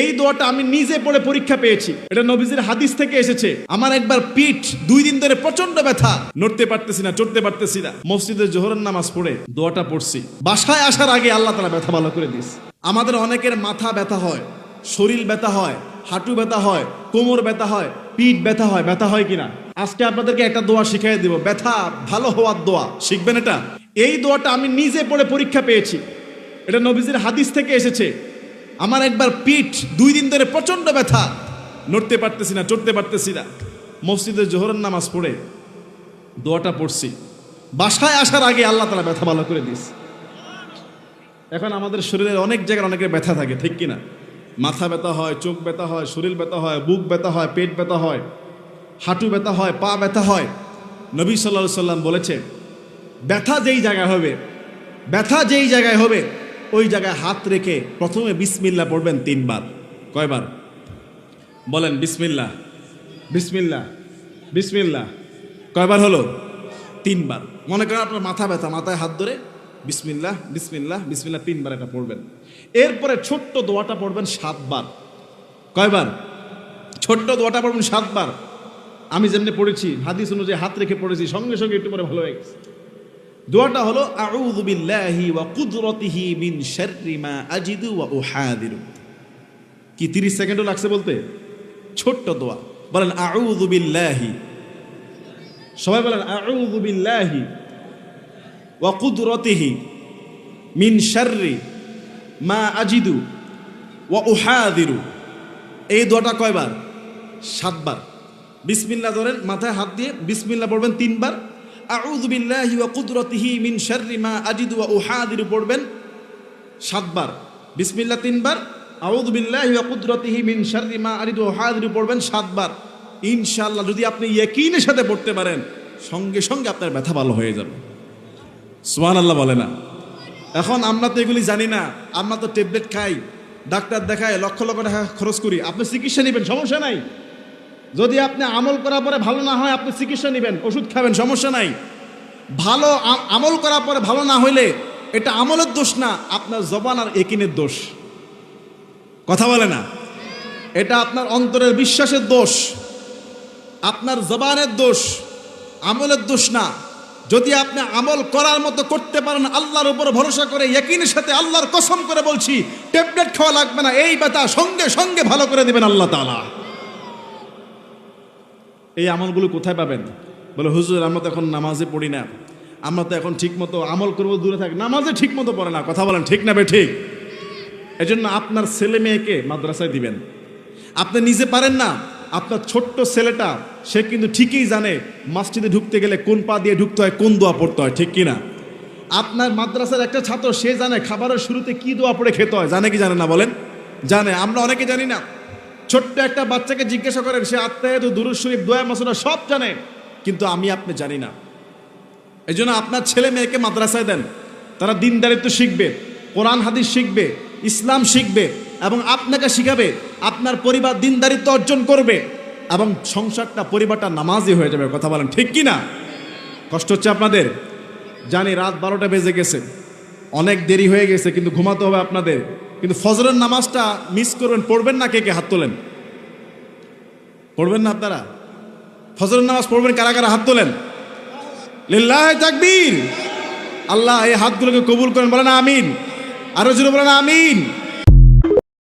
এই দোয়াটা আমি নিজে পড়ে পরীক্ষা পেয়েছি। এটা নবীজির হাদিস থেকে এসেছে। আমার একবার পিঠ দুই দিন ধরে প্রচণ্ড ব্যথা। নড়তে পারতেছি না, চড়তে পারতেছি না। মসজিদে জোহরের নামাজ পড়ে দোয়াটা পড়ছি। বাসায় আসার আগে আল্লাহ তালা ব্যথা ভালো করে দিস। আমাদের অনেকের মাথা ব্যথা হয়, শরীর ব্যথা হয়, হাঁটু ব্যথা হয়, কোমর ব্যথা হয়, পিঠ ব্যথা হয়। ব্যথা হয় কিনা? আজকে আপনাদেরকে একটা দোয়া শিখাই দিব। ব্যথা ভালো হওয়ার দোয়া। শিখবেন এটা? এই দোয়াটা আমি নিজে পড়ে পরীক্ষা পেয়েছি। এটা নবীজির হাদিস থেকে এসেছে। আমার একবার পিঠ দুই দিন ধরে প্রচণ্ড ব্যথা। নড়তে পারতেছি না, চড়তে পারতেছি না। মসজিদে জোহরের নামাজ পড়ে দোয়াটা পড়ছি। বাসায় আসার আগে আল্লাহ তালা ব্যথা ভালো করে দিস এখন আমাদের শরীরের অনেক জায়গায় অনেকের ব্যথা থাকে, ঠিক কিনা? মাথা ব্যথা হয়, চোখ ব্যথা হয়, শরীর ব্যথা হয়, বুক ব্যথা হয়, পেট ব্যথা হয়, হাঁটু ব্যথা হয়, পা ব্যথা হয়। নবী সাল্লা সাল্লাম বলেছে, ব্যথা যেই জায়গায় হবে, ব্যথা যেই জায়গায় হবে ওই জায়গায় হাত রেখে প্রথমে বিসমিল্লা পড়বেন তিনবার। কয়বার? বলেন, বিসমিল্লা। বিসমিল্লা। বিসমিল্লা। কয়বার হলো? তিনবার। মনে করেন আপনার মাথা ব্যথা, মাথায় হাত ধরে বিসমিল্লা বিসমিল্লা বিসমিল্লা তিনবার এটা পড়বেন। এরপরে ছোট্ট দোয়াটা পড়বেন সাতবার। কয়বার? ছোট্ট দোয়াটা পড়বেন সাতবার। আমি যেমনি পড়েছি, হাদিস অনুযায়ী হাত রেখে পড়েছি, সঙ্গে সঙ্গে একটু পরে ভালো হয়ে গেছে। দোয়াটা হলো, আউযু ওয়া কুদরতিহি মিন শাররি মা আজিদু ওয়া উহাদিরু। কি 30 সেকেন্ডও লাগছে বলতে? ছোট্ট দোয়া। বলেন, আউযু বিল্লাহি। সবাই বলেন, আউযু বিল্লাহি ওয়া কুদরতিহি মিন শাররি মা আজিদু ওয়া উহাদিরু। এই দোয়াটা কয়বার? সাতবার। বিসমিল্লাহ ধরেন, মাথায় হাত দিয়ে বিসমিল্লাহ পড়বেন তিনবার। আউযু বিল্লাহি ওয়া মিন পড়বেন সাতবার। বিসমিল্লাহ তিনবার। মিন পড়বেন সাতবার। ইনশাআল্লাহ যদি আপনি ইয়াকিনের সাথে পড়তে পারেন, সঙ্গে সঙ্গে আপনার ব্যথা ভালো হয়ে যাবে। সুবহানাল্লাহ বলে না। এখন আমরা তো এগুলি জানি না, আমরা তো ট্যাবলেট খাই, ডাক্তার দেখায় লক্ষ লক্ষ টাকা খরচ করি। আপনি চিকিৎসা নেবেন, সমস্যা নাই। যদি আপনি আমল করার পরে ভালো না হয়, আপনি চিকিৎসা নেবেন। ওষুধ খাবেন, সমস্যা নাই। ভালো আমল করার পরে ভালো না হইলে এটা আমলের দোষ না, আপনার জবান আর একিনের দোষ। কথা বলে না? এটা আপনার অন্তরের বিশ্বাসের দোষ, আপনার জবানের দোষ, আমলের দোষ না। যদি আপনি আমল করার মতো করতে পারেন, আল্লাহর উপর ভরসা করে একইনের সাথে আল্লাহর কসম করে বলছি, ট্যাবলেট খাওয়া লাগবে না, এই ব্যথা সঙ্গে সঙ্গে ভালো করে দেবেন আল্লাহ তাআলা। এই আমলগুলো কোথায় পাবেন? বলে, হুজুর, আমরা তো এখন নামাজে পড়ি না। আমরা তো এখন ঠিক মতো আমল করব, দূরে থাকি নামাজে ঠিক মতো পড়ে না, কথা বলেন ঠিক না বে ঠিক? এজন্য আপনার ছেলে মেয়েকে মাদ্রাসায় দিবেন। আপনি নিজে পারেন না, আপনার ছোট্ট ছেলেটা, সে কিন্তু ঠিকই জানে মাসজিদে ঢুকতে গেলে কোন পা দিয়ে ঢুকতে হয়, কোন দোয়া পড়তে হয়, ঠিক কিনা? আপনার মাদ্রাসার একটা ছাত্র, সে জানে খাবারের শুরুতে কি দোয়া পড়ে খেতে হয়, জানে কি জানে না বলেন? জানে, আমরা অনেকে জানি না। ছোট্ট একটা বাচ্চাকে জিজ্ঞাসা করেন, সে আত্মায় তো দুরুদ শরীফ, দোয়া মাসুরা সব জানে। কিন্তু আমি আপনি জানি না। এই জন্য আপনার ছেলে মেয়েকে মাদ্রাসায় দেন। তারা দিনদারিত্ব শিখবে, কোরআন, হাদিস শিখবে, ইসলাম শিখবে এবং আপনাকে শিখাবে, আপনার পরিবার দিনদারিত্ব অর্জন করবে এবং সংসারটা, পরিবারটা নামাজি হয়ে যাবে। কথা বলেন, ঠিক কি না? কষ্ট হচ্ছে আপনাদের? জানি রাত বারোটা বেজে গেছে। অনেক দেরি হয়ে গেছে, কিন্তু ঘুমাতে হবে আপনাদের। কিন্তু ফজরের নামাজটা মিস করবেন, পড়বেন না কে কে হাত তোলেন? পড়বেন না আপনারা? ফজরের নামাজ পড়বেন, কারা কারা হাত তোলেন? আল্লাহ এই হাতগুলোকে কবুল করেন, বলেন আমিন। আরও জুড়ে বলেন আমিন।